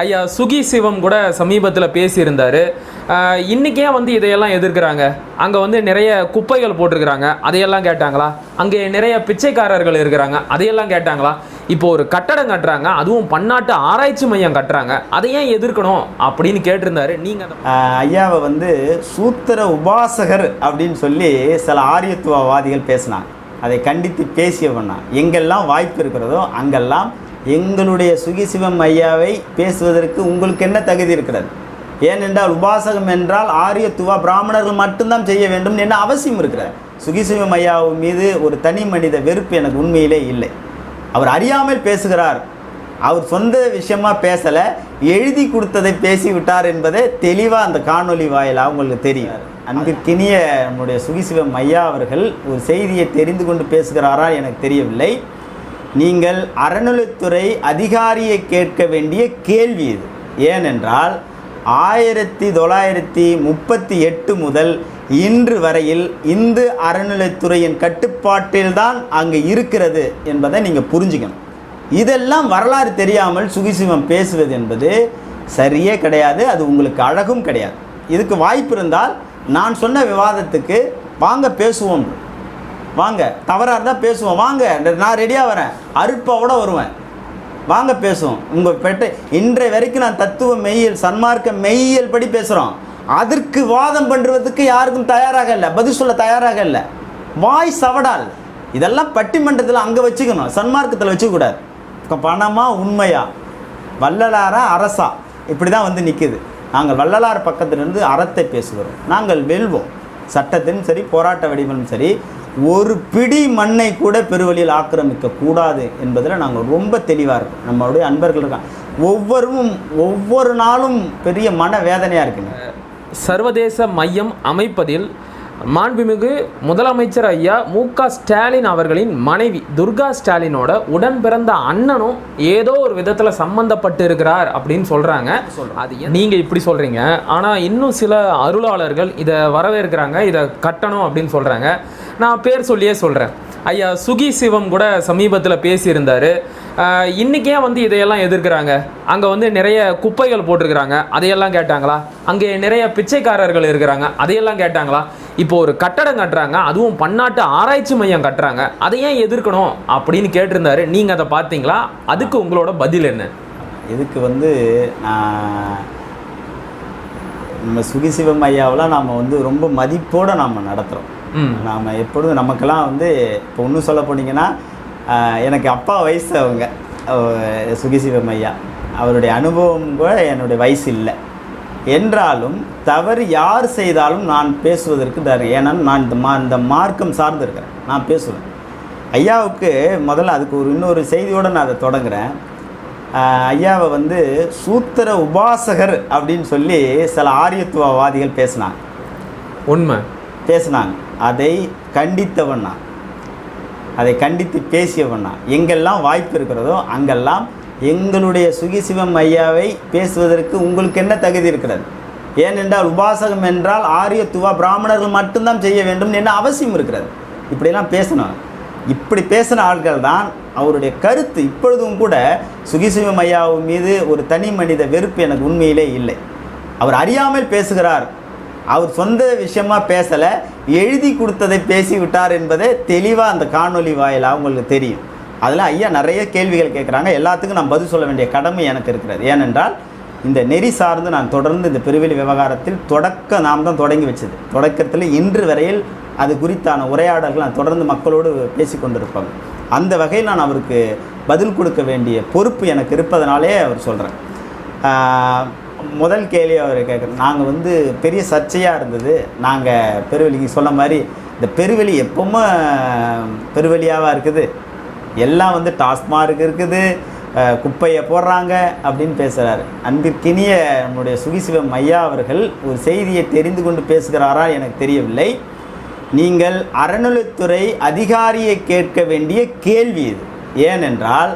ஐயா சுகி சிவம் கூட சமீபத்தில் பேசியிருந்தார். இன்றைக்கே வந்து இதையெல்லாம் எதிர்க்கிறாங்க? அங்கே வந்து நிறைய குப்பைகள் போட்டிருக்கிறாங்க. அதையெல்லாம் கேட்டாங்களா? அங்கே நிறைய பிச்சைக்காரர்கள் இருக்கிறாங்க. அதையெல்லாம் கேட்டாங்களா? இப்போ ஒரு கட்டடம் கட்டுறாங்க. அதுவும் பன்னாட்டு ஆராய்ச்சி மையம் கட்டுறாங்க. அதை ஏன் எதிர்க்கணும்? அப்படின்னு கேட்டிருந்தாரு. நீங்கள் ஐயாவை வந்து சூத்திர உபாசகர் அப்படின்னு சொல்லி சில ஆரியத்துவவாதிகள் பேசினாங்க. அதை கண்டித்து பேசியவண்ணா எங்கெல்லாம் வாய்ப்பு இருக்கிறதோ அங்கெல்லாம் எங்களுடைய சுகிசிவம் ஐயாவை பேசுவதற்கு உங்களுக்கு என்ன தகுதி இருக்கிறது? ஏனென்றால் உபாசகம் என்றால் ஆரியத்துவா பிராமணர்கள் மட்டும்தான் செய்ய வேண்டும் என்ன அவசியம் இருக்கிறார் சுகிசிவம் ஐயா மீது ஒரு தனி மனித வெறுப்பு எனக்கு உண்மையிலே இல்லை. அவர் அறியாமல் பேசுகிறார். அவர் சொந்த விஷயமா பேசலை எழுதி கொடுத்ததை பேசிவிட்டார் என்பதை தெளிவாக அந்த காணொளி வாயிலாக உங்களுக்கு தெரியும். அன்பிற்கினிய நம்முடைய சுகிசிவம் ஐயா அவர்கள் ஒரு செய்தியை தெரிந்து கொண்டு பேசுகிறாரா எனக்கு தெரியவில்லை. நீங்கள் அறநிலைத்துறை அதிகாரியை கேட்க வேண்டிய கேள்வி இது. ஏனென்றால் ஆயிரத்தி தொள்ளாயிரத்தி முப்பத்தி எட்டு முதல் இன்று வரையில் இந்து அறநிலைத்துறையின் கட்டுப்பாட்டில்தான் அங்கு இருக்கிறது என்பதை நீங்கள் புரிஞ்சுக்கணும். இதெல்லாம் வரலாறு தெரியாமல் சுகிசிவம் பேசுவது என்பது சரியே கிடையாது அது உங்களுக்கு அழகும் கிடையாது. இதுக்கு வாய்ப்பு இருந்தால் நான் சொன்ன விவாதத்துக்கு வாங்க பேசுவோம். வாங்க தவறாக இருந்தால் பேசுவோம். வாங்க நான் ரெடியாக வரேன். அருட்பாவோட வருவேன். வாங்க பேசுவோம். உங்கள் பெட்ட இன்றைய வரைக்கும் நான் தத்துவ மெய்யியல் சன்மார்க்க மெய்யியல் படி பேசுகிறோம் அதற்கு வாதம் பண்ணுறதுக்கு யாருக்கும் தயாராக இல்லை. பதில் சொல்ல தயாராக இல்லை. வாய் சவடால். இதெல்லாம் பட்டிமன்றத்தில் அங்கே வச்சுக்கணும். சன்மார்க்கத்தில் வச்சுக்கூடாது பணமாக உண்மையா? வள்ளலாரா அரசா? இப்படி தான் வந்து நிற்குது நாங்கள் வள்ளலார் பக்கத்திலிருந்து அறத்தை பேசுகிறோம். நாங்கள் வெல்வோம். சட்டத்திலும் சரி போராட்ட வடிவமும் சரி ஒரு பிடி மண்ணை கூட பெருவழியில் ஆக்கிரமிக்க கூடாது என்பதில் நாங்கள் ரொம்ப தெளிவாக இருக்கோம். நம்மளுடைய அன்பர்கள் இருக்காங்க. ஒவ்வொருவும் ஒவ்வொரு நாளும் பெரிய மன வேதனையாக இருக்குங்க சர்வதேச மையம் அமைப்பதில் மாண்புமிகு முதலமைச்சர் ஐயா மு க ஸ்டாலின் அவர்களின் மனைவி துர்கா ஸ்டாலினோட உடன் பிறந்த அண்ணனும் ஏதோ ஒரு விதத்தில் சம்மந்தப்பட்டு இருக்கிறார் அப்படின்னு சொல்கிறாங்க அது நீங்கள் இப்படி சொல்கிறீங்க ஆனால் இன்னும் சில அருளாளர்கள் இதை வரவேற்கிறாங்க இதை கட்டணும் அப்படின்னு சொல்கிறாங்க நான் பேர் சொல்லியே சொல்கிறேன் ஐயா சுகி சிவம் கூட சமீபத்தில் பேசியிருந்தார். இன்றைக்கே வந்து இதையெல்லாம் எதிர்க்கிறாங்க? அங்கே வந்து நிறைய குப்பைகள் போட்டிருக்கிறாங்க. அதையெல்லாம் கேட்டாங்களா? அங்கே நிறைய பிச்சைக்காரர்கள் இருக்கிறாங்க. அதையெல்லாம் கேட்டாங்களா? இப்போ ஒரு கட்டடம் கட்டுறாங்க அதுவும் பன்னாட்டு ஆராய்ச்சி மையம் கட்டுறாங்க. அதை ஏன் எதிர்க்கணும் அப்படின்னு கேட்டிருந்தாரு. நீங்கள் அதை பார்த்தீங்களா? அதுக்கு உங்களோட பதில் என்ன? இதுக்கு வந்து நான் நம்ம சுகிசிவம் ஐயாவெல்லாம் நாம் வந்து ரொம்ப மதிப்போடு நாம் நடத்துகிறோம் நாம் எப்பொழுதும் நமக்கெல்லாம் வந்து இப்போ இன்னும் சொல்ல போனீங்கன்னா எனக்கு அப்பா வயசு அவங்க சுகிசிவம் ஐயா. அவருடைய அனுபவம் கூட என்னுடைய வயசு இல்லை. என்றாலும் தவறு யார் செய்தாலும் நான் பேசுவதற்கு தரு ஏன்னா நான் இந்த மா இந்த மார்க்கம் சார்ந்து இருக்கிறேன். நான் பேசுவேன். ஐயாவுக்கு முதல்ல அதுக்கு ஒரு இன்னொரு செய்தியோடு நான் அதை தொடங்குறேன். ஆஹ், ஐயாவை வந்து சூத்திர உபாசகர் அப்படின்னு சொல்லி சில ஆரியத்துவவாதிகள் பேசினாங்க. உண்மை. பேசினாங்க. அதை கண்டித்தவன் நான். அதை கண்டித்து பேசியவன் நான். எங்கெல்லாம் வாய்ப்பு இருக்கிறதோ அங்கெல்லாம் எங்களுடைய சுகிசிவம் ஐயாவை பேசுவதற்கு உங்களுக்கு என்ன தகுதி இருக்கிறது? ஏனென்றால் உபாசகம் என்றால் ஆரியத்துவா பிராமணர்கள் மட்டும்தான் செய்ய வேண்டும் என்ன அவசியம் இருக்கிறது. இப்படியெல்லாம் பேசணும். இப்படி பேசின ஆட்கள் தான் அவருடைய கருத்து. இப்பொழுதும் கூட சுகிசிவம் ஐயாவு மீது ஒரு தனி மனித வெறுப்பு எனக்கு உண்மையிலே இல்லை. அவர் அறியாமல் பேசுகிறார். அவர் சொந்த விஷயமா பேசலை. எழுதி கொடுத்ததை பேசிவிட்டார் என்பதை தெளிவாக அந்த காணொலி வாயிலாக உங்களுக்கு தெரியும். அதில் ஐயா நிறைய கேள்விகள் கேட்குறாங்க. எல்லாத்துக்கும் நான் பதில் சொல்ல வேண்டிய கடமை எனக்கு இருக்கிறது. ஏனென்றால் இந்த நெறி சார்ந்து நான் தொடர்ந்து இந்த பெருவெளி விவகாரத்தில் தொடக்க நாம் தான் தொடங்கி வச்சது. தொடக்கத்தில் இன்று வரையில் அது குறித்தான உரையாடல்கள் நான் தொடர்ந்து மக்களோடு பேசி கொண்டிருப்பாங்க அந்த வகையில் நான் அவருக்கு பதில் கொடுக்க வேண்டிய பொறுப்பு எனக்கு இருப்பதனாலே அவர் சொல்கிறேன் முதல் கேள்வி அவர் கேட்குறோம் நாங்கள் வந்து பெரிய சர்ச்சையாக இருந்தது. நாங்கள் பெருவெளிக்கு சொன்ன மாதிரி இந்த பெருவெளி எப்பவுமே பெருவெளியாவா இருக்குது. எல்லாம் வந்து டாஸ்மார்க் இருக்குது குப்பையை போடுறாங்க அப்படின்னு பேசுகிறாரு அன்பிற்கினிய நம்முடைய சுகிசிவம் ஐயா அவர்கள் ஒரு செய்தியை தெரிந்து கொண்டு பேசுகிறாரா எனக்கு தெரியவில்லை. நீங்கள் அறநிலைத்துறை அதிகாரியை கேட்க வேண்டிய கேள்வி இது. ஏனென்றால்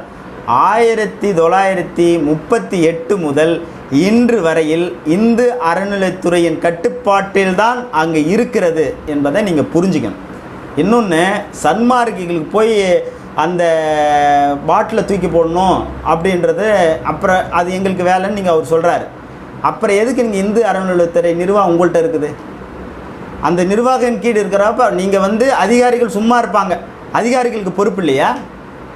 ஆயிரத்தி தொள்ளாயிரத்தி முப்பத்தி எட்டு முதல் இன்று வரையில் இந்து அறநிலைத்துறையின் கட்டுப்பாட்டில்தான் அங்கே இருக்கிறது என்பதை நீங்கள் புரிஞ்சுக்கணும். இன்னொன்று சன்மார்க்கிகளுக்கு போய் அந்த பாட்டிலை தூக்கி போடணும் அப்படின்றது அப்புறம் அது எங்களுக்கு வேலைன்னு நீங்கள் அவர் சொல்கிறாரு அப்புறம் எதுக்கு நீங்கள் இந்து அறநிலையத்துறை நிர்வாகம் உங்கள்கிட்ட இருக்குது? அந்த நிர்வாகம் கீழ் இருக்கிறப்ப நீங்கள் வந்து அதிகாரிகள் சும்மா இருப்பாங்க. அதிகாரிகளுக்கு பொறுப்பு இல்லையா?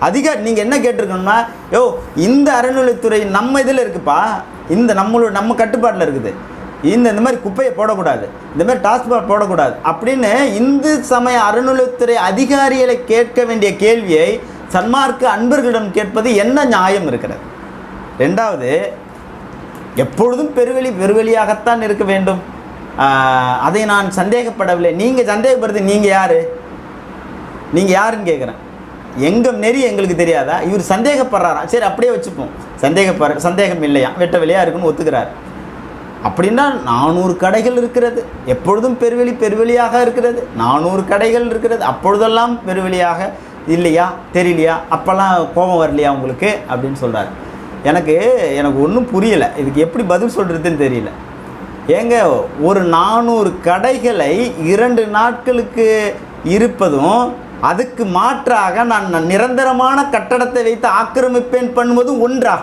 அதிகாரி நீங்கள் என்ன கேட்டிருக்கணும்னா யோ இந்த அறநிலையத்துறை நம்ம இதில் இருக்குப்பா. இந்த நம்மளோட நம்ம கட்டுப்பாட்டில் இருக்குது. இந்த இந்த மாதிரி குப்பையை போடக்கூடாது. இந்த மாதிரி டாஸ்மாக் போடக்கூடாது. அப்படின்னு இந்து சமய அறநிலையத்துறை அதிகாரிகளை கேட்க வேண்டிய கேள்வியை சன்மார்க்க அன்பர்களிடம் கேட்பது என்ன நியாயம் இருக்கிறது? ரெண்டாவது எப்பொழுதும் பெருவெளி பெருவெளியாகத்தான் இருக்க வேண்டும். அதை நான் சந்தேகப்படவில்லை. நீங்கள் சந்தேகப்படுறது நீங்கள் யார்? நீங்கள் யாருன்னு கேட்குறேன் எங்கள் நெறி எங்களுக்கு தெரியாதா? இவர் சந்தேகப்படுறாரா? சரி அப்படியே வச்சுப்போம். சந்தேகப்படுற சந்தேகம் இல்லையா? வெட்ட வெளியாக இருக்குன்னு ஒத்துக்கிறார். அப்படின்னா நானூறு கடைகள் இருக்கிறது. எப்பொழுதும் பெருவெளி பெருவெளியாக இருக்கிறது. நானூறு கடைகள் இருக்கிறது. அப்பொழுதெல்லாம் பெருவெளியாக இல்லையா? தெரியலையா? அப்போல்லாம் கோபம் வரலையா உங்களுக்கு? அப்படின்னு சொல்கிறார் எனக்கு எனக்கு ஒன்றும் புரியலை. இதுக்கு எப்படி பதில் சொல்கிறதுன்னு தெரியல. ஏங்க ஒரு நானூறு கடைகளை இரண்டு நாட்களுக்கு இருப்பதும் அதுக்கு மாற்றாக நான் நிரந்தரமான கட்டடத்தை வைத்து ஆக்கிரமிப்பேன் பண்ணுவதும் ஒன்றா?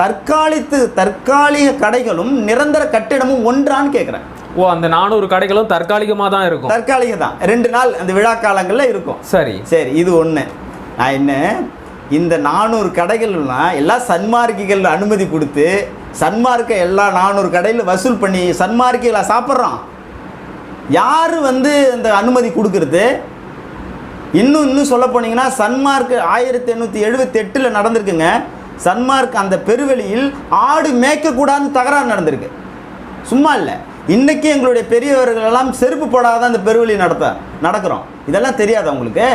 தற்காலித்து தற்காலிக கடைகளும் நிரந்தர கட்டிடமும் ஒன்றான்னு கேட்குறேன் ஓ அந்த நானூறு கடைகளும் தற்காலிகமாக தான் இருக்கும். தற்காலிக தான். ரெண்டு நாள் அந்த விழா காலங்களில் இருக்கும். சரி. சரி இது ஒன்று நான் என்ன? இந்த நானூறு கடைகள்லாம் எல்லாம் சன்மார்க்கிகள் அனுமதி கொடுத்து சன்மார்க்க எல்லா நானூறு கடையில் வசூல் பண்ணி சன்மார்க்கிகளை சாப்பிட்றோம். யார் வந்து இந்த அனுமதி கொடுக்கறது? இன்னும் இன்னும் சொல்ல போனீங்கன்னா சன்மார்க் ஆயிரத்தி எண்ணூற்றி எழுபத்தெட்டில் நடந்திருக்குங்க. சன்மார்க் அந்த பெருவெளியில் ஆடு மேய்க்கக்கூடாதுன்னு தகராறு நடந்திருக்கு. சும்மா இல்லை. இன்றைக்கி எங்களுடைய பெரியவர்கள் எல்லாம் செருப்பு போடாத அந்த பெருவெளி நடத்த நடக்கிறோம். இதெல்லாம் தெரியாது உங்களுக்கு?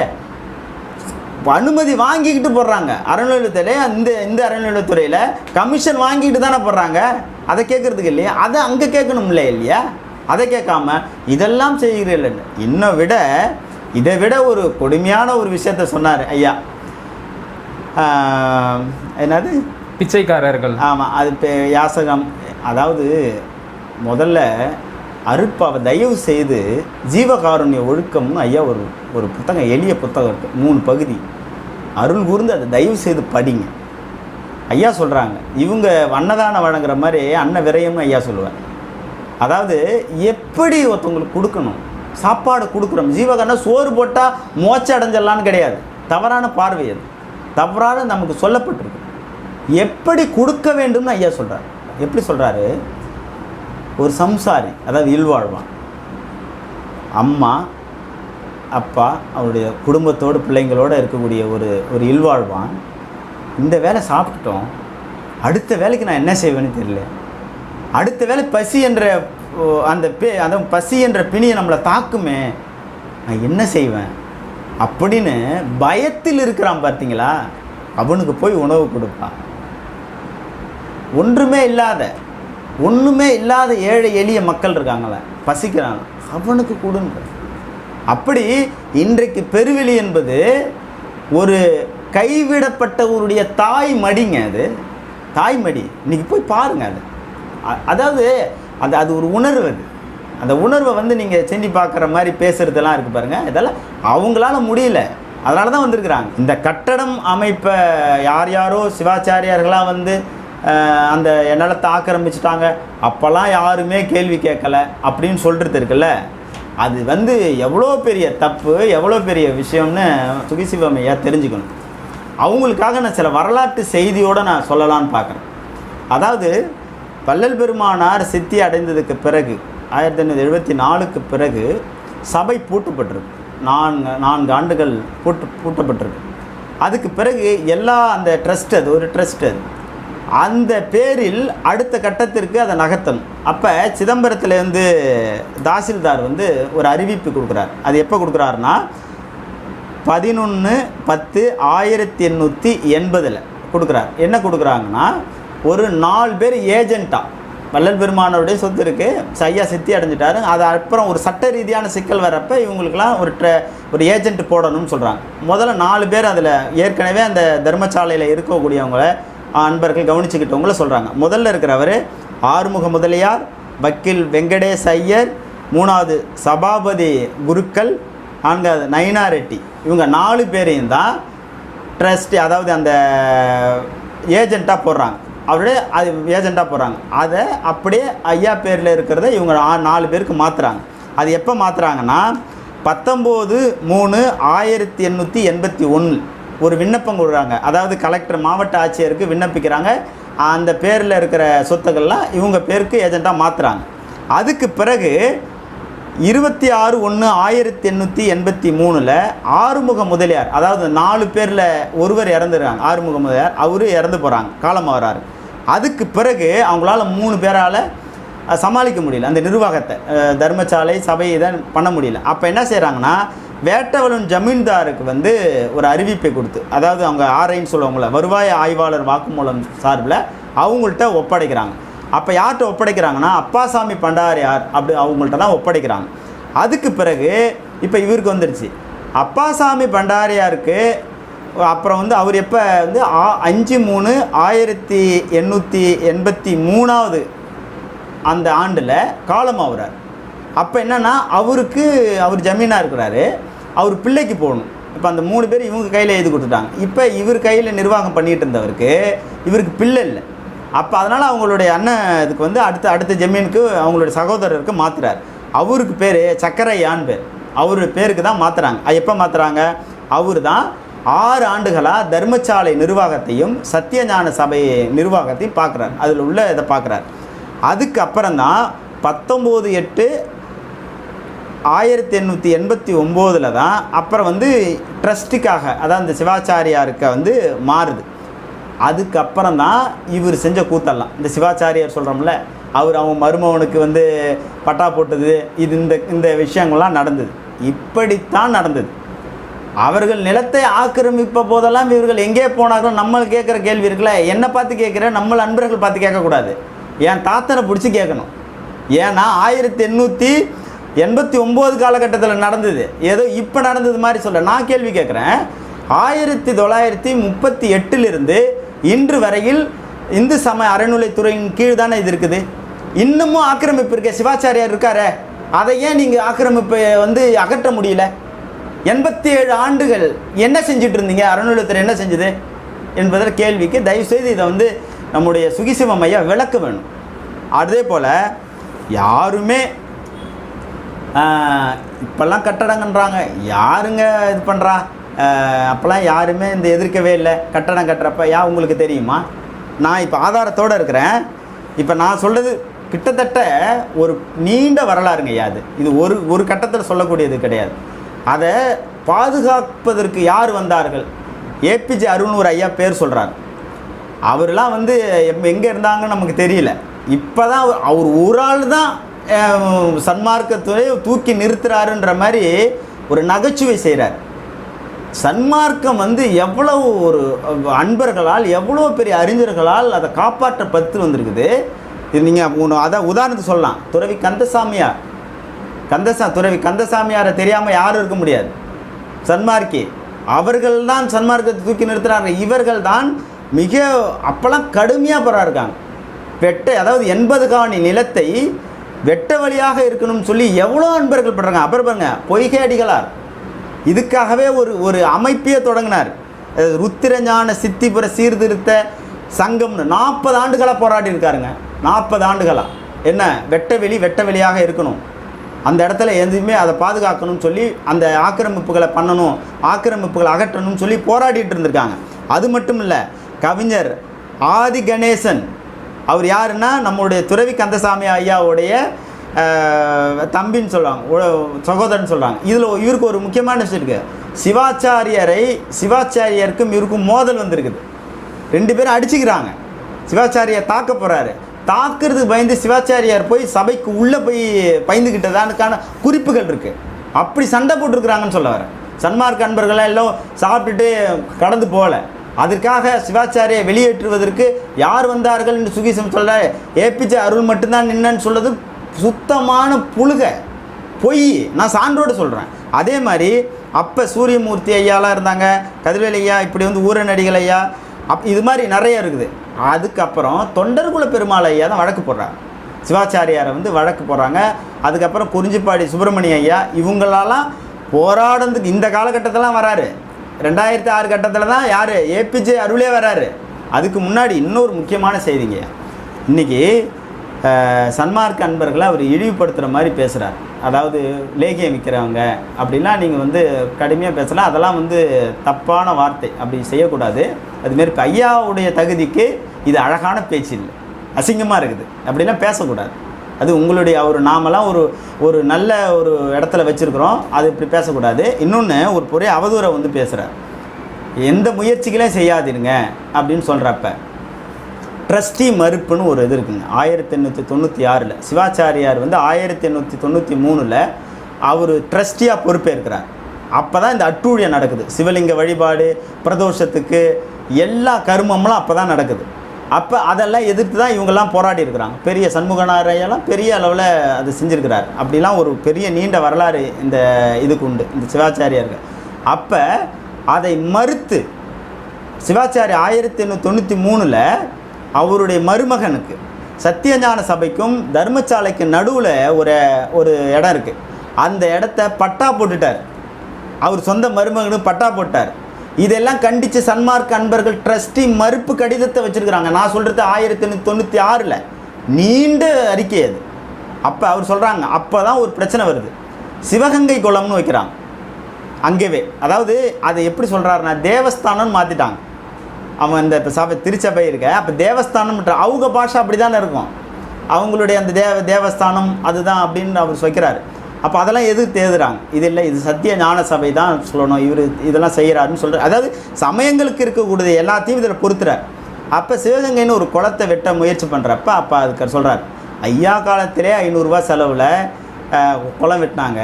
அனுமதி வாங்கிக்கிட்டு போடுறாங்க. அறநிலையத்துறை இந்த இந்த அறநிலையத்துறையில் கமிஷன் வாங்கிட்டு தானே போடுறாங்க. அதை கேட்குறதுக்கு இல்லையா? அதை அங்கே கேட்கணும் இல்லை இல்லையா? அதை கேட்காம இதெல்லாம் செய்கிறீர்கள். இன்னும் விட இதை விட ஒரு கொடுமையான ஒரு விஷயத்த சொன்னார் ஐயா. என்னது? பிச்சைக்காரர்கள். ஆமாம் அது இப்போ யாசகம். அதாவது முதல்ல அருட்பாவை தயவு செய்து ஜீவகாருண்ய ஒழுக்கம்னு ஐயா ஒரு ஒரு புத்தகம் எளிய புத்தகம் இருக்குது மூணு பகுதி. அருள் கூர்ந்து அதை தயவு செய்து படிங்க. ஐயா சொல்கிறாங்க இவங்க அன்னதானம் வழங்குற மாதிரி அன்ன விரயம்னு ஐயா சொல்லுவார். அதாவது எப்படி ஒருத்தவங்களுக்கு கொடுக்கணும்? சாப்பாடு கொடுக்குறோம். ஜீவகாரண சோறு போட்டால் மோச்ச அடைஞ்சிடலான்னு கிடையாது. தவறான பார்வை அது. தவறான நமக்கு சொல்லப்பட்டிருக்கு. எப்படி கொடுக்க வேண்டும்னு ஐயா சொல்கிறார் எப்படி சொல்கிறாரு ஒரு சம்சாரி அதாவது இல்வாழ்வான். அம்மா அப்பா அவருடைய குடும்பத்தோடு பிள்ளைங்களோடு இருக்கக்கூடிய ஒரு ஒரு இல்வாழ்வான் இந்த வேலை சாப்பிட்டுட்டோம் அடுத்த வேலைக்கு நான் என்ன செய்வேன்னு தெரியல. அடுத்த வேலை பசி என்ற ஓ, அந்த பே அந்த பசி என்ற பிணியை நம்மளை தாக்குமே நான் என்ன செய்வேன்? அப்படின்னு பயத்தில் இருக்கிறான் பார்த்தீங்களா? அவனுக்கு போய் உணவு கொடுப்பான் ஒன்றுமே இல்லாத ஒன்றுமே இல்லாத ஏழை எளிய மக்கள் இருக்காங்களே பசிக்கிறாங்க. அவனுக்கு கொடுங்க. அப்படி இன்றைக்கு பெருவெளி என்பது ஒரு கைவிடப்பட்டவருடைய தாய் மடிங்க அது. தாய் மடி. இன்னைக்கு போய் பாருங்க அது. அதாவது அது அது ஒரு உணர்வு அது. அந்த உணர்வை வந்து நீங்கள் செஞ்சு பார்க்குற மாதிரி பேசுகிறதெல்லாம் இருக்குது பாருங்கள் இதெல்லாம் அவங்களால முடியல. அதனால தான் வந்திருக்கிறாங்க. இந்த கட்டடம் அமைப்பை யார் யாரோ சிவாச்சாரியார்களாக வந்து அந்த நிலத்தை ஆக்கிரமிச்சிட்டாங்க. அப்போல்லாம் யாருமே கேள்வி கேட்கல அப்படின்னு சொல்கிறது இருக்குல்ல. அது வந்து எவ்வளோ பெரிய தப்பு எவ்வளோ பெரிய விஷயம்னு சுகிசிவமையா தெரிஞ்சுக்கணும். அவங்களுக்காக நான் சில வரலாற்று செய்தியோடு நான் சொல்லலான்னு பார்க்குறேன். அதாவது வள்ளல் பெருமானார் சித்தி அடைந்ததுக்கு பிறகு ஆயிரத்தி எண்ணூற்றி எழுபத்தி நாலுக்கு பிறகு சபை பூட்டப்பட்டிருக்கு. நான்கு நான்கு ஆண்டுகள் பூட்டு பூட்டப்பட்டிருக்கு. அதுக்கு பிறகு எல்லா அந்த ட்ரஸ்ட் அது ஒரு ட்ரஸ்ட் அது. அந்த பேரில் அடுத்த கட்டத்திற்கு அதை நகர்த்தணும். அப்போ சிதம்பரத்துலேருந்து தாசில்தார் வந்து ஒரு அறிவிப்பு கொடுக்குறார். அது எப்போ கொடுக்குறாருன்னா பதினொன்று பத்து ஆயிரத்தி எண்ணூற்றி எண்பதில் கொடுக்குறார். என்ன கொடுக்குறாங்கன்னா ஒரு நாலு பேர் ஏஜெண்ட்டாக வள்ளல் பெருமானோடைய சொத்து இருக்குது சையா சித்தி அடைஞ்சிட்டாரு. அது அப்புறம் ஒரு சட்ட ரீதியான சிக்கல் வரப்ப இவங்களுக்கெல்லாம் ஒரு ட்ர ஒரு ஏஜென்ட் போடணும்னு சொல்கிறாங்க முதல்ல நாலு பேர் அதில் ஏற்கனவே அந்த தர்மசாலையில் இருக்கக்கூடியவங்கள அன்பர்கள் கவனிச்சுக்கிட்டவங்கள சொல்கிறாங்க முதல்ல இருக்கிறவர் ஆறுமுக முதலியார் வக்கீல் வெங்கடேஷ் ஐயர் மூணாவது சபாபதி குருக்கள் நான்காவது நயினா ரெட்டி இவங்க நாலு பேரையும் தான் ட்ரஸ்ட் அதாவது அந்த ஏஜெண்ட்டாக போடுறாங்க. அப்படியே அது ஏஜெண்ட்டாக போகிறாங்க அதை அப்படியே ஐயா பேரில் இருக்கிறத இவங்க ஆ- நாலு பேருக்கு மாற்றுறாங்க அது எப்போ மாற்றுறாங்கன்னா பத்தொம்போது மூணு ஆயிரத்தி எண்ணூற்றி எண்பத்தி ஒன்று ஒரு விண்ணப்பம் கொடுக்குறாங்க. அதாவது கலெக்டர் மாவட்ட ஆட்சியருக்கு விண்ணப்பிக்கிறாங்க. அந்த பேரில் இருக்கிற சொத்துக்கள்லாம் இவங்க பேருக்கு ஏஜெண்ட்டாக மாற்றுறாங்க அதுக்கு பிறகு இருபத்தி ஆறு ஒன்று ஆயிரத்தி எண்ணூற்றி எண்பத்தி மூணில் ஆறுமுக முதலியார் அதாவது நாலு பேரில் ஒருவர் இறந்துடுறாங்க ஆறுமுக முதலியார் அவரு இறந்து போகிறாங்க காலமாகறாரு அதுக்கு பிறகு அவங்களால மூணு பேரால் சமாளிக்க முடியல. அந்த நிர்வாகத்தை தர்மசாலை சபை இதை பண்ண முடியல. அப்போ என்ன செய்கிறாங்கன்னா வேட்டவலன் ஜமீன்தாருக்கு வந்து ஒரு அறிவிப்பை கொடுத்து அதாவது அவங்க ஆர்ஐன்னு சொல்லுவாங்கள வருவாய் ஆய்வாளர் வாக்குமூலம் சார்பில் அவங்கள்ட்ட ஒப்படைக்கிறாங்க. அப்போ யார்கிட்ட ஒப்படைக்கிறாங்கன்னா அப்பாசாமி பண்டாரியார் அப்படி அவங்கள்ட்ட தான் ஒப்படைக்கிறாங்க. அதுக்கு பிறகு இப்போ இவருக்கு வந்துடுச்சு அப்பாசாமி பண்டாரியாருக்கு அப்புறம் வந்து அவர் எப்போ வந்து ஆ- அஞ்சு மூணு ஆயிரத்தி எண்ணூற்றி எண்பத்தி மூணாவது அந்த ஆண்டில் காலமாகிறார் அப்போ என்னென்னா அவருக்கு அவர் ஜமீனாக இருக்கிறாரு. அவர் பிள்ளைக்கு போகணும். இப்போ அந்த மூணு பேர் இவங்க கையில் எழுதி கொடுத்துட்டாங்க. இப்போ இவர் கையில் நிர்வாகம் பண்ணிகிட்டு இருந்தவருக்கு இவருக்கு பிள்ளை இல்லை. அப்போ அதனால் அவங்களுடைய அண்ணன் இதுக்கு வந்து அடுத்த அடுத்த ஜமீனுக்கு அவங்களுடைய சகோதரருக்கு மாற்றுறார் அவருக்கு பேர் சக்கரையான் பேர். அவர் பேருக்கு தான் மாற்றுறாங்க எப்போ மாற்றுறாங்க அவர் தான் ஆறு ஆண்டுகளாக தர்மசாலை நிர்வாகத்தையும் சத்தியஞான சபை நிர்வாகத்தையும் பார்க்குறாரு அதில் உள்ள இதை பார்க்குறாரு அதுக்கு தான் பத்தொம்போது எட்டு ஆயிரத்தி எண்ணூற்றி எண்பத்தி ஒம்போதில் தான் அப்புறம் வந்து ட்ரஸ்ட்டுக்காக அதான் இந்த சிவாச்சாரியாருக்கு வந்து மாறுது. அதுக்கப்புறம் தான் இவர் செஞ்ச கூத்தெல்லாம். இந்த சிவாச்சாரியார் சொல்கிறோம்ல அவர் அவன் மருமகனுக்கு வந்து பட்டா போட்டது இது இந்த இந்த விஷயங்கள்லாம் நடந்தது. இப்படித்தான் நடந்தது. அவர்கள் நிலத்தை ஆக்கிரமிப்ப போதெல்லாம் இவர்கள் எங்கே போனாலும் நம்ம கேட்குற கேள்வி இருக்குல்ல என்னை பார்த்து கேட்குற நம்ம நண்பர்கள் பார்த்து கேட்கக்கூடாது. என் தாத்தனை பிடிச்சி கேட்கணும். ஏன்னா ஆயிரத்தி எண்ணூற்றி எண்பத்தி ஒம்பது காலகட்டத்தில் நடந்தது. ஏதோ இப்போ நடந்தது மாதிரி சொல்ல நான் கேள்வி கேட்குறேன். ஆயிரத்தி தொள்ளாயிரத்தி முப்பத்தி எட்டிலிருந்து இன்று வரையில் இந்து சமய அறநிலைத்துறையின் கீழ் தானே இது இருக்குது. இன்னமும் ஆக்கிரமிப்பு இருக்க சிவாச்சாரியார் இருக்காரே. அதை ஏன் நீங்கள் ஆக்கிரமிப்பை வந்து அகற்ற முடியல? எண்பத்தி ஏழு ஆண்டுகள் என்ன செஞ்சுட்டு இருந்தீங்க அறநிலையத்துறை என்ன செஞ்சது? என்பதில் கேள்விக்கு தயவுசெய்து இதை வந்து நம்முடைய சுகிசிவம் ஐயா விளக்க வேணும். அதே போல் யாருமே இப்போல்லாம் இப்பெல்லாம் கட்டடங்கன்றாங்க. யாருங்க இது பண்ணுறா அப்போல்லாம் யாருமே இந்த எதிர்க்கவே இல்லை. கட்டணம் கட்டுறப்ப யா உங்களுக்கு தெரியுமா? நான் இப்போ ஆதாரத்தோடு இருக்கிறேன். இப்போ நான் சொல்கிறது கிட்டத்தட்ட ஒரு நீண்ட வரலாறுங்க ஐயா அது. இது ஒரு ஒரு கட்டத்தில் சொல்லக்கூடியது கிடையாது. அதை பாதுகாப்பதற்கு யார் வந்தார்கள்? ஏபிஜே அருண் ஒரு ஐயா பேர் சொல்கிறார் அவரெலாம் வந்து எங்கே இருந்தாங்கன்னு நமக்கு தெரியல. இப்போ தான் அவர் ஒரு ஆள் தான் சன்மார்க்கத்துறையை சன்மார்க்கத்துறை தூக்கி நிறுத்துறாருன்ற மாதிரி ஒரு நகைச்சுவை செய்கிறார் சன்மார்க்கம் வந்து எவ்வளவு ஒரு அன்பர்களால் எவ்வளோ பெரிய அறிஞர்களால் அதை காப்பாற்றப்பட்டு வந்திருக்குது. இது நீங்கள் ஒன்று அதை உதாரணத்துக்கு சொல்லலாம். துறவி கந்தசாமியார். கந்தசா துறவி கந்தசாமியாரை தெரியாமல் யாரும் இருக்க முடியாது. சன்மார்க்கி. அவர்கள் தான் சன்மார்க்கத்தை தூக்கி நிறுத்துறாங்க. இவர்கள் தான் மிக அப்போல்லாம் கடுமையாக போராடுறாங்க வெட்ட அதாவது எண்பது காணி நிலத்தை வெட்ட வழியாக இருக்கணும்னு சொல்லி எவ்வளோ அன்பர்கள் படுறாங்க அப்புறம் பாருங்க பொய்கை அடிகளார் இதுக்காகவே ஒரு ஒரு அமைப்பையே தொடங்கினார். ருத்திரஞான சித்திபுர சீர்திருத்த சங்கம்னு நாற்பது ஆண்டுகளாக போராடி இருக்காருங்க. நாற்பது ஆண்டுகளாக என்ன? வெட்ட வெளி வெட்ட வெளியாக இருக்கணும். அந்த இடத்துல எதுவுமே அதை பாதுகாக்கணும்னு சொல்லி அந்த ஆக்கிரமிப்புகளை பண்ணணும் ஆக்கிரமிப்புகளை அகற்றணும்னு சொல்லி போராடிட்டு இருந்திருக்காங்க. அது மட்டும் இல்லை கவிஞர் ஆதி கணேசன் அவர் யாருன்னா நம்மளுடைய துறவி கந்தசாமி ஐயாவுடைய தம்பின்னு சொல்கிறாங்க சகோதரன் சொல்கிறாங்க இதில் இவருக்கு ஒரு முக்கியமான விஷயம் இருக்குது சிவாச்சாரியரை சிவாச்சாரியருக்கும் இவருக்கும் மோதல் வந்திருக்குது. ரெண்டு பேரும் அடிச்சுக்கிறாங்க. சிவாச்சாரியார் தாக்க போகிறாரு தாக்குறதுக்கு பயந்து சிவாச்சாரியார் போய் சபைக்கு உள்ளே போய் பயந்துக்கிட்டதானுக்கான குறிப்புகள் இருக்குது அப்படி சண்டை போட்டிருக்கிறாங்கன்னு சொல்ல வரேன். சன்மார்க் அன்பர்களாக எல்லாம் சாப்பிட்டுட்டு கடந்து போகல. அதற்காக சிவாச்சாரியை வெளியேற்றுவதற்கு யார் வந்தார்கள் என்று சுகீசம் சொல்ல ஏபிஜே அருள் மட்டும்தான் நின்னன்னு சொல்றது சுத்தமான புழுக. பொய். நான் சான்றோடு சொல்கிறேன் அதே மாதிரி அப்போ சூரியமூர்த்தி ஐயாலாம் இருந்தாங்க. கதிர்வேல் ஐயா இப்படி வந்து ஊரநடிகள் ஐயா அப் இது மாதிரி நிறைய இருக்குது. அதுக்கப்புறம் தொண்டர்குல பெருமாள் ஐயா தான் வழக்கு போடுறாங்க சிவாச்சாரியாரை வந்து வழக்கு போடுறாங்க. அதுக்கப்புறம் குறிஞ்சிப்பாடி சுப்பிரமணிய ஐயா இவங்களாலாம் போராடுறதுக்கு இந்த காலகட்டத்திலாம் வராரு. ரெண்டாயிரத்தி ஆறு கட்டத்தில் தான் யார்? ஏபிஜே அருளே வராரு. அதுக்கு முன்னாடி இன்னொரு முக்கியமான செய்திங்க. இன்னைக்கு சன்மார்க் அன்பர்களை அவர் இழிவுபடுத்துகிற மாதிரி பேசுகிறார் அதாவது லேகியம் விற்கிறவங்க அப்படிலாம் நீங்கள் வந்து கடுமையாக பேசலாம். அதெல்லாம் வந்து தப்பான வார்த்தை. அப்படி செய்யக்கூடாது. அதுமாரி இப்போ ஐயாவுடைய தகுதிக்கு இது அழகான பேச்சு இல்லை. அசிங்கமாக இருக்குது. அப்படிலாம் பேசக்கூடாது. அது உங்களுடைய ஒரு நாமெல்லாம் ஒரு ஒரு நல்ல ஒரு இடத்துல வச்சுருக்குறோம். அது இப்படி பேசக்கூடாது. இன்னொன்று ஒரு பொரிய அவதூறை வந்து பேசுகிறார் எந்த முயற்சிகளையும் செய்யாதீருங்க அப்படின்னு சொல்கிறப்ப ட்ரஸ்டி மறுப்புன்னு ஒரு இது இருக்குங்க. ஆயிரத்தி எண்ணூற்றி தொண்ணூற்றி ஆறில் சிவாச்சாரியார் வந்து ஆயிரத்தி எண்ணூற்றி தொண்ணூற்றி மூணில் அவர் ட்ரஸ்டியாக பொறுப்பேற்கிறார். அப்போ தான் இந்த அட்டூழியம் நடக்குது. சிவலிங்க வழிபாடு பிரதோஷத்துக்கு எல்லா கருமம்லாம் அப்போ தான் நடக்குது. அப்போ அதெல்லாம் எதிர்த்து தான் இவங்கெல்லாம் போராடி இருக்கிறாங்க. பெரிய சண்முகனாரையெல்லாம் பெரிய அளவில் அது செஞ்சுருக்கிறார். அப்படிலாம் ஒரு பெரிய நீண்ட வரலாறு இந்த இதுக்கு உண்டு. இந்த சிவாச்சாரியாருக்கு. அப்போ அதை மறுத்து சிவாச்சாரி ஆயிரத்தி எண்ணூற்றி தொண்ணூற்றி மூணில் அவருடைய மருமகனுக்கு சத்தியஞான சபைக்கும் தர்மசாலைக்கு நடுவில் ஒரு ஒரு இடம் இருக்குது அந்த இடத்த பட்டா போட்டுட்டார். அவர் சொந்த மருமகனும் பட்டா போட்டார். இதெல்லாம் கண்டித்து சன்மார்க் அன்பர்கள் ட்ரஸ்டி மறுப்பு கடிதத்தை வச்சுருக்குறாங்க. நான் சொல்கிறது ஆயிரத்தி எண்ணூற்றி தொண்ணூற்றி ஆறில். நீண்ட அறிக்கை அது. அப்போ அவர் சொல்கிறாங்க அப்போ தான் ஒரு பிரச்சனை வருது. சிவகங்கை குளம்னு வைக்கிறாங்க. அங்கேவே. அதாவது அதை எப்படி சொல்கிறாருன்னா தேவஸ்தானம்னு மாற்றிட்டாங்க அவன் இந்த இப்போ சபை திருச்சபை இருக்க அப்போ தேவஸ்தானம்ன்ற அவங்க பாஷை அப்படி தானே இருக்கும். அவங்களுடைய அந்த தேவ தேவஸ்தானம் அதுதான் அப்படின்னு அவர் வைக்கிறாரு அப்போ அதெல்லாம் எது தேதுறாங்க இது இல்லை இது சத்திய ஞான சபை தான் சொல்லணும். இவர் இதெல்லாம் செய்கிறாருன்னு சொல்கிறார் அதாவது சமயங்களுக்கு இருக்கக்கூடிய எல்லாத்தையும் இதில் பொறுத்துறார் அப்போ சிவகங்கைன்னு ஒரு குளத்தை வெட்ட முயற்சி பண்ணுறப்ப அப்போ அதுக்கு சொல்கிறார் ஐயா காலத்திலே ஐநூறுரூவா செலவில் குளம் வெட்டினாங்க.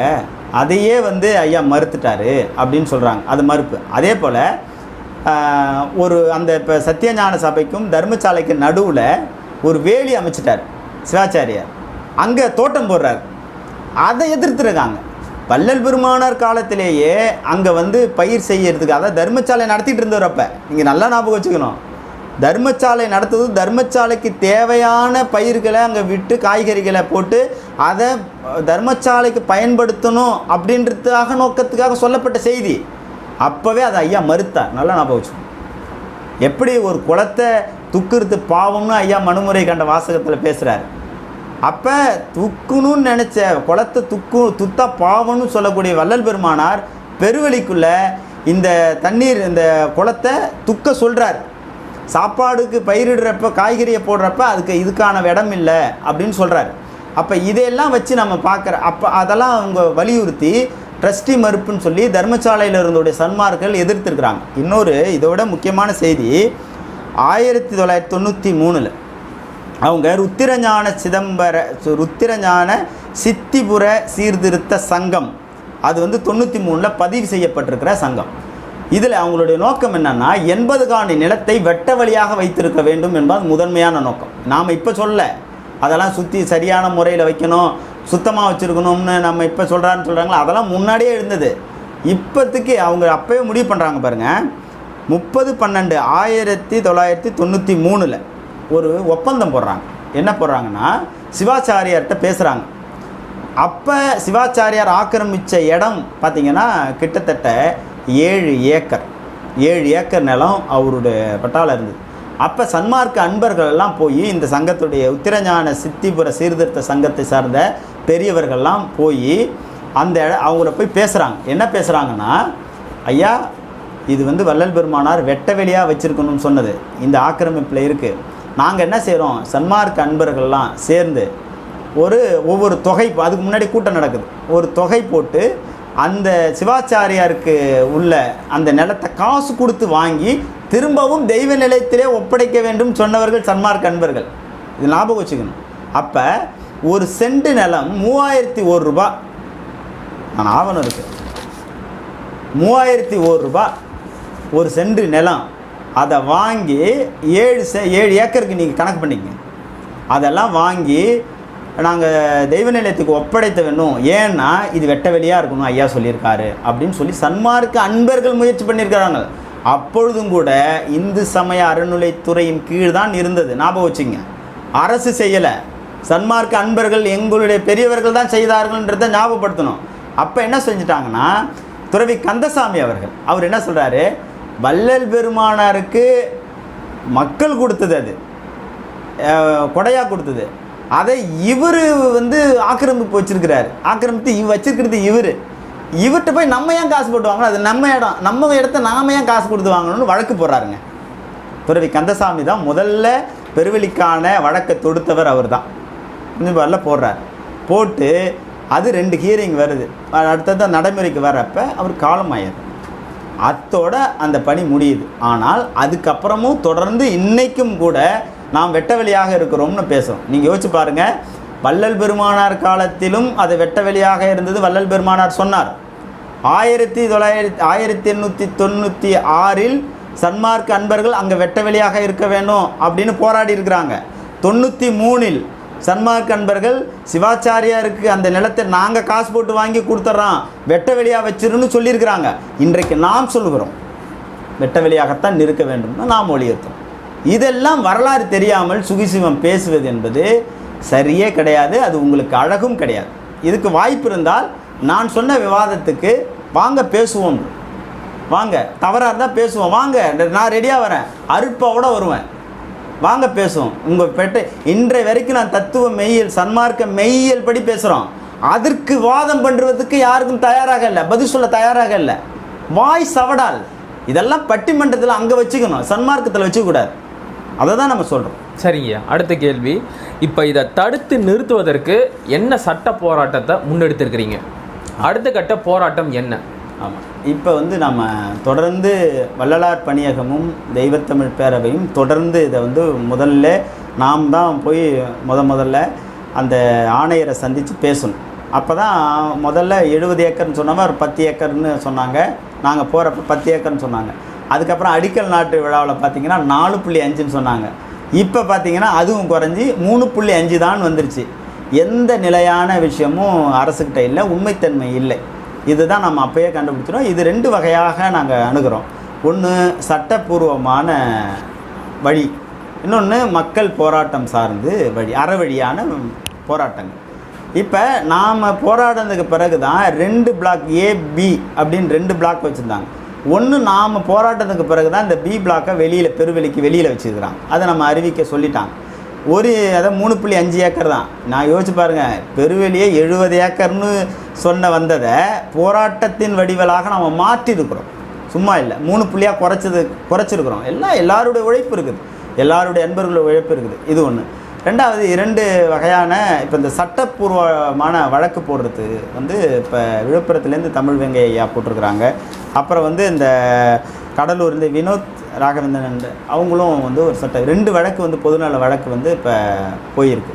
அதையே வந்து ஐயா மறுத்துட்டாரு அப்படின்னு சொல்கிறாங்க அது மறுப்பு. அதே போல் ஒரு அந்த இப்போ சத்தியஞான சபைக்கும் தர்மசாலைக்கு நடுவில் ஒரு வேலி அமைச்சிட்டார் சிவாச்சாரியார். அங்கே தோட்டம் போடுறார். அதை எதிர்த்துருக்காங்க. வள்ளல் பெருமானார் காலத்திலேயே அங்கே வந்து பயிர் செய்யறதுக்கு அதாவது தர்மசாலை நடத்திட்டு இருந்தவர் அப்போ. நீங்கள் நல்லா ஞாபகம் வச்சுக்கணும். தர்மசாலை நடத்துவது தர்மசாலைக்கு தேவையான பயிர்களை அங்கே விட்டு காய்கறிகளை போட்டு அதை தர்மசாலைக்கு பயன்படுத்தணும் அப்படின்றதுக்காக நோக்கத்துக்காக சொல்லப்பட்ட செய்தி. அப்போவே அதை ஐயா மறுத்தார் நல்லா ஞாபகம் வச்சுக்கணும் எப்படி ஒரு குளத்தை துக்குறது பாவம்னு ஐயா மனுமுறை கண்ட வாசகத்தில் பேசுகிறார் அப்போ துக்குணும்னு நினச்ச குளத்தை துக்கு துத்தா பாவம்னு சொல்லக்கூடிய வள்ளல் பெருமானார் பெருவழிக்குள்ளே இந்த தண்ணீர் இந்த குளத்தை துக்க சொல்கிறார் சாப்பாடுக்கு பயிரிடுறப்ப காய்கறியை போடுறப்ப அதுக்கு இதுக்கான இடம் இல்லை அப்படின்னு சொல்கிறார் அப்போ இதையெல்லாம் வச்சு நம்ம பார்க்குற அப்போ அதெல்லாம் அவங்க வலியுறுத்தி ட்ரஸ்டி மறுப்புன்னு சொல்லி தர்மசாலையில் இருந்தோடைய சன்மார்கள் எதிர்த்திருக்கிறாங்க. இன்னொரு இதோட முக்கியமான செய்தி ஆயிரத்தி தொள்ளாயிரத்தி தொண்ணூற்றி மூணில் அவங்க ருத்திரஞான சிதம்பர சு- ருத்திரஞான சித்திபுர சீர்திருத்த சங்கம் அது வந்து தொண்ணூற்றி மூணில் பதிவு செய்யப்பட்டிருக்கிற சங்கம். இதில் அவங்களுடைய நோக்கம் என்னன்னா எண்பது காணி நிலத்தை வெட்ட வழியாக வைத்திருக்க வேண்டும் என்பது முதன்மையான நோக்கம். நாம் இப்போ சொல்ல அதெல்லாம் சுற்றி சரியான முறையில் வைக்கணும் சுத்தமாக வச்சுருக்கணும்னு நம்ம இப்போ சொல்கிறான்னு சொல்கிறாங்களா அதெல்லாம் முன்னாடியே இருந்தது. இப்போதைக்கு அவங்க அப்போவே முடிவு பண்ணுறாங்க பாருங்கள் முப்பது பன்னெண்டு ஆயிரத்தி தொள்ளாயிரத்தி தொண்ணூற்றி மூணில் ஒரு ஒப்பந்தம் போடுறாங்க. என்ன போடுறாங்கன்னா சிவாச்சாரியார்கிட்ட பேசுகிறாங்க அப்போ சிவாச்சாரியார் ஆக்கிரமித்த இடம் பார்த்தீங்கன்னா கிட்டத்தட்ட ஏழு ஏக்கர். ஏழு ஏக்கர் நிலம் அவருடைய பட்டாவில் இருந்தது. அப்போ சன்மார்க்க அன்பர்கள் எல்லாம் போய் இந்த சங்கத்துடைய உத்திரஞான சித்திபுர சீர்திருத்த சங்கத்தை சார்ந்த பெரியவர்கள்லாம் போய் அந்த அவங்கள போய் பேசுகிறாங்க என்ன பேசுகிறாங்கன்னா ஐயா இது வந்து வள்ளல் பெருமானார் வெட்ட வெளியாக வச்சுருக்கணும்னு சொன்னது. இந்த ஆக்கிரமிப்பில் இருக்குது நாங்கள் என்ன செய்கிறோம் சன்மார்க் அன்பர்கள்லாம் சேர்ந்து ஒரு ஒவ்வொரு தொகை அதுக்கு முன்னாடி கூட்டம் நடக்குது. ஒரு தொகை போட்டு அந்த சிவாச்சாரியாருக்கு உள்ள அந்த நிலத்தை காசு கொடுத்து வாங்கி திரும்பவும் தெய்வ நிலையத்திலே ஒப்படைக்க வேண்டும் சொன்னவர்கள் சன்மார்க் அன்பர்கள். இது ஞாபகம் வச்சுக்கணும். அப்போ ஒரு செண்டு நிலம் மூவாயிரத்தி ஒரு ரூபா. நான் ஆவணம் இருக்கு. மூவாயிரத்தி ஒரு ரூபா ஒரு செண்டு நிலம். அதை வாங்கி ஏழு செ ஏழு ஏக்கருக்கு நீங்கள் கணக்கு பண்ணிக்கங்க. அதெல்லாம் வாங்கி நாங்கள் தெய்வ நிலையத்துக்கு ஒப்படைத்த வேணும். ஏன்னா இது வெட்ட வெளியாக இருக்கணும் ஐயா சொல்லியிருக்காரு. அப்படின்னு சொல்லி சன்மார்க்க அன்பர்கள் முயற்சி பண்ணியிருக்கிறாங்க. அப்பொழுதும் கூட இந்து சமய அறநிலைத்துறையின் கீழ் தான் இருந்தது. ஞாபகம் வச்சுங்க. அரசு செய்யலை. சன்மார்க்க அன்பர்கள் எங்களுடைய பெரியவர்கள் தான் செய்தார்கள்ன்றதை ஞாபகப்படுத்தணும். அப்போ என்ன செஞ்சிட்டாங்கன்னா துறவி கந்தசாமி அவர்கள் அவர் என்ன சொல்கிறாரு வள்ளல் பெருமானாருக்கு மக்கள் கொடுத்தது அது. கொடையாக கொடுத்தது. அதை இவர் வந்து ஆக்கிரமிப்பு வச்சிருக்கிறாரு. ஆக்கிரமித்து இவ் வச்சிருக்கிறது இவர். இவர்கிட்ட போய் நம்ம ஏன் காசு போட்டு வாங்கணும்? அது நம்ம இடம். நம்ம இடத்த நாம ஏன் காசு கொடுத்து வாங்கணும்னு வழக்கு போடுறாருங்க. துறவி கந்தசாமி தான் முதல்ல பெருவெளிக்கான வழக்கை தொடுத்தவர் அவர் தான் வரல போடுறார். போட்டு அது ரெண்டு ஹியரிங் வருது. அடுத்தது நடைமுறைக்கு வரப்ப அவர் காலம் ஆயிடுது அத்தோட அந்த பணி முடியுது. ஆனால் அதுக்கப்புறமும் தொடர்ந்து இன்றைக்கும் கூட நாம் வெட்ட வெளியாக இருக்கிறோம்னு பேசுகிறோம் நீங்கள் யோசிச்சு பாருங்க. வள்ளல் பெருமானார் காலத்திலும் அது வெட்ட வெளியாக இருந்தது. வள்ளல் பெருமானார் சொன்னார். ஆயிரத்தி தொள்ளாயிரத்தி ஆயிரத்தி எண்ணூற்றி தொண்ணூற்றி ஆறில் சன்மார்க் அன்பர்கள் அங்கே வெட்ட வெளியாக இருக்க வேண்டும் அப்படின்னு போராடி இருக்கிறாங்க. தொண்ணூற்றி மூணில் சன்மார்க் அன்பர்கள் சிவாச்சாரியாருக்கு அந்த நிலத்தை நாங்கள் காசு போட்டு வாங்கி கொடுத்துட்றோம் வெட்ட வெளியாக வச்சிருன்னு சொல்லியிருக்கிறாங்க. இன்றைக்கு நாம் சொல்லுகிறோம். வெட்ட வெளியாகத்தான் இருக்க வேண்டும்னு நாம் ஒளியேற்றோம். இதெல்லாம் வரலாறு தெரியாமல் சுகிசிவம் பேசுவது என்பது சரியே கிடையாது. அது உங்களுக்கு அழகும் கிடையாது. இதுக்கு வாய்ப்பு இருந்தால் நான் சொன்ன விவாதத்துக்கு வாங்க பேசுவோம். வாங்க. தவறாக இருந்தால் பேசுவோம். வாங்க. நான் ரெடியாக வரேன். அருட்பாவோட வருவேன். வாங்க பேசுவோம். உங்கள் பெட்டை இன்றைய வரைக்கும் நான் தத்துவ மெய்யியல் சன்மார்க்க மெய்யியல் படி பேசுகிறோம் அதற்கு வாதம் பண்ணுறதுக்கு யாருக்கும் தயாராக இல்லை. பதில் சொல்ல தயாராக இல்லை. வாய் சவடால். இதெல்லாம் பட்டிமன்றத்தில் அங்கே வச்சுக்கணும். சன்மார்க்கத்தில் வச்சுக்கூடாது அதை தான் நம்ம சொல்கிறோம் சரிங்க. அடுத்த கேள்வி. இப்போ இதை தடுத்து நிறுத்துவதற்கு என்ன சட்ட போராட்டத்தை முன்னெடுத்திருக்கிறீங்க? அடுத்த கட்ட போராட்டம் என்ன? ஆமாம். இப்போ வந்து நம்ம தொடர்ந்து வள்ளலார் பணியகமும் தெய்வத்தமிழ் பேரவையும் தொடர்ந்து இதை வந்து முதல்ல நாம் தான் போய் முத முதல்ல அந்த ஆணையரை சந்தித்து பேசணும். அப்போ தான் முதல்ல எழுபது ஏக்கர்னு சொன்னவங்க ஒரு பத்து ஏக்கர்னு சொன்னாங்க. நாங்கள் போகிறப்ப பத்து ஏக்கர்னு சொன்னாங்க. அதுக்கப்புறம் அடிக்கல் நாட்டு விழாவில் பார்த்தீங்கன்னா நாலு புள்ளி அஞ்சுன்னு சொன்னாங்க. இப்போ பார்த்தீங்கன்னா அதுவும் குறைஞ்சி மூணு புள்ளி அஞ்சு தான் வந்துருச்சு. எந்த நிலையான விஷயமும் அரசுக்கிட்ட இல்லை உண்மைத்தன்மை இல்லை. இதுதான் நம்ம அப்பயே கண்டுபிடிச்சிடும் இது ரெண்டு வகையாக நாங்கள் அணுகிறோம். ஒன்று சட்டப்பூர்வமான வழி. இன்னொன்று மக்கள் போராட்டம் சார்ந்து வழி அறவழியான போராட்டங்கள். இப்போ நாம் போராடினதுக்கு பிறகு தான் ரெண்டு பிளாக் ஏ பி அப்படின்னு ரெண்டு பிளாக் வச்சுருந்தாங்க. ஒன்று நாம் போராட்டத்துக்கு பிறகு தான் இந்த பி பிளாக்கை வெளியில் பெருவெளிக்கு வெளியில் வச்சுருக்கிறாங்க. அதை நம்ம அறிவிக்க சொல்லிட்டாங்க. ஒரு அதை மூணு புள்ளி அஞ்சு ஏக்கர் தான். நான் யோசிச்சு பாருங்கள் பெருவெளியே எழுபது ஏக்கர்னு சொன்ன வந்ததை போராட்டத்தின் வடிவலாக நம்ம மாற்றிருக்கிறோம். சும்மா இல்லை மூணு புள்ளியாக குறைச்சது குறைச்சிருக்கிறோம். எல்லாம் எல்லாருடைய உழைப்பு இருக்குது. எல்லாருடைய அன்பர்களுடைய உழைப்பு இருக்குது. இது ஒன்று ரெண்டாவது இரண்டு வகையான இப்போ இந்த சட்டப்பூர்வமான வழக்கு போடுறது வந்து இப்போ விழுப்புரத்துலேருந்து தமிழ் வெங்கை ஐயா போட்டிருக்கிறாங்க. அப்புறம் வந்து இந்த கடலூர்லேருந்து வினோத் ராகவேந்திரன் அவங்களும் வந்து ஒரு சட்ட ரெண்டு வழக்கு வந்து பொதுநல வழக்கு வந்து இப்போ போயிருக்கு.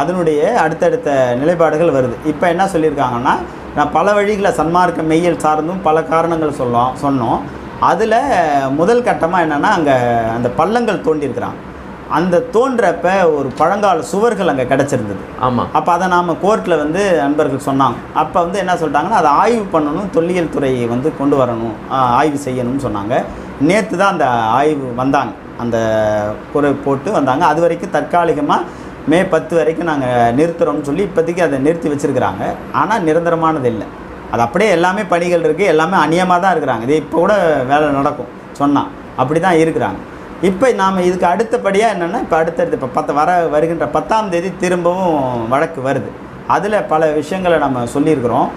அதனுடைய அடுத்தடுத்த நிலைப்பாடுகள் வருது. இப்போ என்ன சொல்லியிருக்காங்கன்னா நான் பல வழிகளை சன்மார்க்க மெய்யல் சார்ந்தும் பல காரணங்கள் சொல்லலாம் சொன்னோம். அதில் முதல் கட்டமாக என்னென்னா அங்கே அந்த பள்ளங்கள் தோண்டியிருக்கிறாங்க. அந்த தோன்றப்ப ஒரு பழங்கால சுவர்கள் அங்கே கிடச்சிருந்தது. ஆமாம் அப்போ அதை நாம் கோர்ட்டில் வந்து நண்பர்கள் சொன்னாங்க. அப்போ வந்து என்ன சொல்லிட்டாங்கன்னா அதை ஆய்வு பண்ணணும் தொல்லியல் துறையை வந்து கொண்டு வரணும் ஆய்வு செய்யணும்னு சொன்னாங்க. நேற்று தான் அந்த ஆய்வு வந்தாங்க. அந்த குறை போட்டு வந்தாங்க. அது வரைக்கும் தற்காலிகமாக மே பத்து வரைக்கும் நாங்கள் நிறுத்துகிறோம்னு சொல்லி இப்போதைக்கு அதை நிறுத்தி வச்சுருக்கிறாங்க. ஆனால் நிரந்தரமானது இல்லை. அது அப்படியே எல்லாமே பணிகள் இருக்குது எல்லாமே அநியமாக தான் இருக்கிறாங்க. இது இப்போ கூட வேலை நடக்கும் சொன்னால் அப்படி தான் இருக்கிறாங்க. இப்போ நாம் இதுக்கு அடுத்தபடியாக என்னென்னா இப்போ அடுத்தடுத்து இப்போ பத்து வர வருகின்ற பத்தாம் தேதி திரும்பவும் வழக்கு வருது. அதில் பல விஷயங்களை நம்ம சொல்லியிருக்கிறோம்.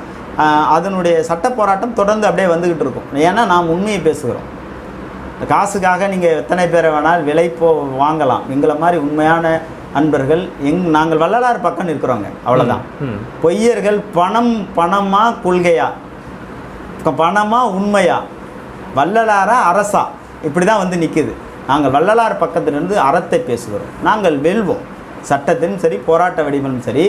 அதனுடைய சட்ட போராட்டம் தொடர்ந்து அப்படியே வந்துக்கிட்டு இருக்கும். ஏன்னா நாம் உண்மையை பேசுகிறோம். காசுக்காக நீங்கள் எத்தனை பேரை வேணால் விலை போ வாங்கலாம். எங்களை மாதிரி உண்மையான அன்பர்கள் எங் நாங்கள் வள்ளலார் பக்கம் இருக்கிறோங்க அவ்வளோதான் பொய்யர்கள் பணம் பணமா கொள்கையா? க- பணமா உண்மையா? வள்ளலாரா அரசா? இப்படி தான் வந்து நிற்குது நாங்கள் வள்ளலார் பக்கத்திலிருந்து அறத்தை பேசுகிறோம். நாங்கள் வெல்வோம். சட்டத்திலும் சரி போராட்ட வடிவிலும் சரி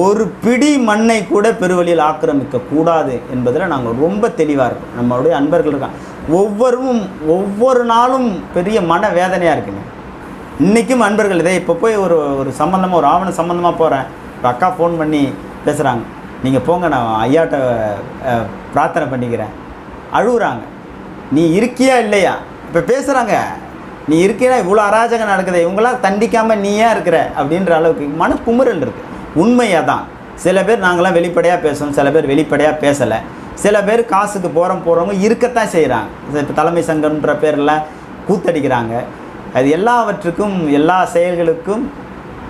ஒரு பிடி மண்ணை கூட பெருவழியில் ஆக்கிரமிக்க கூடாது என்பதில் நாங்கள் ரொம்ப தெளிவாக இருக்கோம். நம்மளுடைய அன்பர்கள் இருக்காங்க. ஒவ்வொருவும் ஒவ்வொரு நாளும் பெரிய மன வேதனையாக இருக்குங்க. இன்றைக்கும் அன்பர்கள் இதே இப்போ போய் ஒரு ஒரு சம்மந்தமாக ஒரு ஆவண சம்மந்தமாக போகிறேன் ஒரு அக்கா ஃபோன் பண்ணி பேசுகிறாங்க நீங்கள் போங்க நான் ஐயாட்ட பிரார்த்தனை பண்ணிக்கிறேன். அழுகுறாங்க. நீ இருக்கியா இல்லையா? இப்போ பேசுகிறாங்க நீ இருக்கியா இவ்வளோ அராஜகம் நடக்குது இவங்களாம் தண்டிக்காமல் நீ ஏன் இருக்கிற? அப்படின்ற அளவுக்கு மன குமுறல் இருக்குது உண்மையாக தான். சில பேர் நாங்களாம் வெளிப்படையாக பேசணும் சில பேர் வெளிப்படையாக பேசலை. சில பேர் காசுக்கு போகிறோம் போகிறவங்க இருக்கத்தான் செய்கிறாங்க இப்போ தலைமை சங்கம்ன்ற பேரில் கூத்தடிக்கிறாங்க. அது எல்லாவற்றுக்கும் எல்லா செயல்களுக்கும்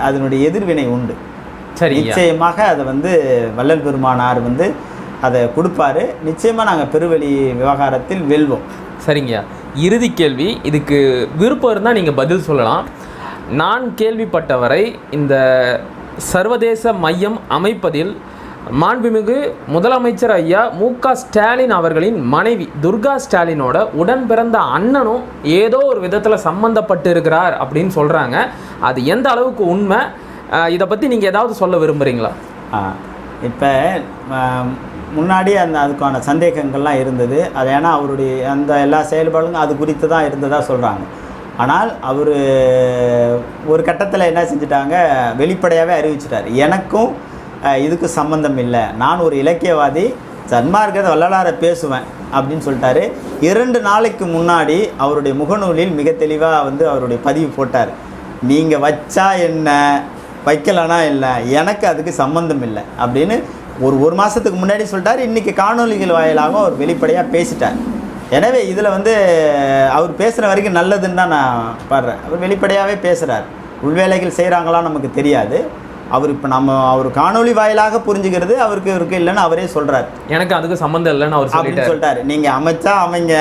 அதனுடைய எதிர்வினை உண்டு. சரிங்க. நிச்சயமாக அதை வந்து வள்ளல் பெருமானார் வந்து அதை கொடுப்பாரு. நிச்சயமாக நாங்கள் பெருவெளி விவகாரத்தில் வெல்வோம். சரிங்க இறுதி கேள்வி. இதுக்கு விருப்பம் இருந்தால் நீங்கள் பதில் சொல்லலாம். நான் கேள்விப்பட்டவரை இந்த சர்வதேச மையம் அமைப்பதில் மாண்புமிகு முதலமைச்சர் ஐயா மு க ஸ்டாலின் அவர்களின் மனைவி துர்கா ஸ்டாலினோட உடன் பிறந்த அண்ணனும் ஏதோ ஒரு விதத்தில் சம்மந்தப்பட்டு இருக்கிறார் அப்படின்னு சொல்கிறாங்க அது எந்த அளவுக்கு உண்மை? இதை பற்றி நீங்கள் ஏதாவது சொல்ல விரும்புகிறீங்களா இப்போ முன்னாடி அந்த அதுக்கான சந்தேகங்கள்லாம் இருந்தது. அது ஏன்னா அவருடைய அந்த எல்லா செயல்பாடுகளும் அது குறித்து தான் இருந்ததாக சொல்கிறாங்க ஆனால் அவர் ஒரு கட்டத்தில் என்ன செஞ்சிட்டாங்க? வெளிப்படையாகவே அறிவிச்சிட்டார். எனக்கும் இதுக்கு சம்மந்தம் இல்லை. நான் ஒரு இலக்கியவாதி சன்மார்க்கத்தை வள்ளலார பேசுவேன் அப்படின்னு சொல்லிட்டாரு. இரண்டு நாளைக்கு முன்னாடி அவருடைய முகநூலில் மிக தெளிவாக வந்து அவருடைய பதிவு போட்டார். நீங்கள் வச்சா என்ன? வைக்கலனா இல்லை எனக்கு அதுக்கு சம்மந்தம் இல்லை. அப்படின்னு ஒரு ஒரு மாதத்துக்கு முன்னாடி சொல்லிட்டார் இன்றைக்கி காணொளிகள் வாயிலாக அவர் வெளிப்படையாக பேசிட்டார். எனவே இதில் வந்து அவர் பேசுகிற வரைக்கும் நல்லதுன்னு தான் நான் பாடுறேன். அவர் வெளிப்படையாகவே பேசுகிறார் உள்வேலைகள் செய்கிறாங்களா நமக்கு தெரியாது. அவர் இப்போ நம்ம அவர் காணொளி வாயிலாக புரிஞ்சுக்கிறது அவருக்கு இருக்கு இல்லைன்னு அவரே சொல்கிறார் எனக்கு அதுக்கு சம்மந்தம் இல்லைன்னு அவர் சொல்லிட்டார். நீங்கள் அமைச்சா அமைங்க.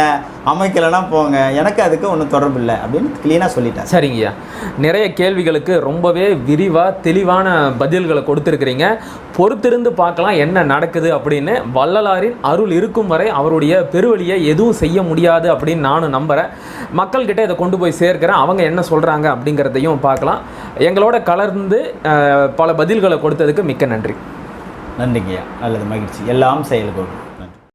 அமைக்கலைன்னா போங்க. எனக்கு அதுக்கு ஒன்றும் தொடர்பு இல்லை அப்படின்னு க்ளீனாக சொல்லிட்டார் சரிங்கய்யா. நிறைய கேள்விகளுக்கு ரொம்பவே விரிவாக தெளிவான பதில்களை கொடுத்துருக்கிறீங்க. பொறுத்திருந்து பார்க்கலாம் என்ன நடக்குது அப்படின்னு. வள்ளலாரின் அருள் இருக்கும் வரை அவருடைய பெருவழியை எதுவும் செய்ய முடியாது அப்படின்னு நானும் நம்புகிறேன் மக்கள்கிட்ட இதை கொண்டு போய் சேர்க்கிறேன். அவங்க என்ன சொல்கிறாங்க அப்படிங்கிறதையும் பார்க்கலாம். எங்களோட கலர்ந்து பல பதில்களை கொடுத்ததுக்கு மிக்க நன்றி. நன்றிங்கய்யா. நல்லது மகிழ்ச்சி. எல்லாம் செயல்கூடும்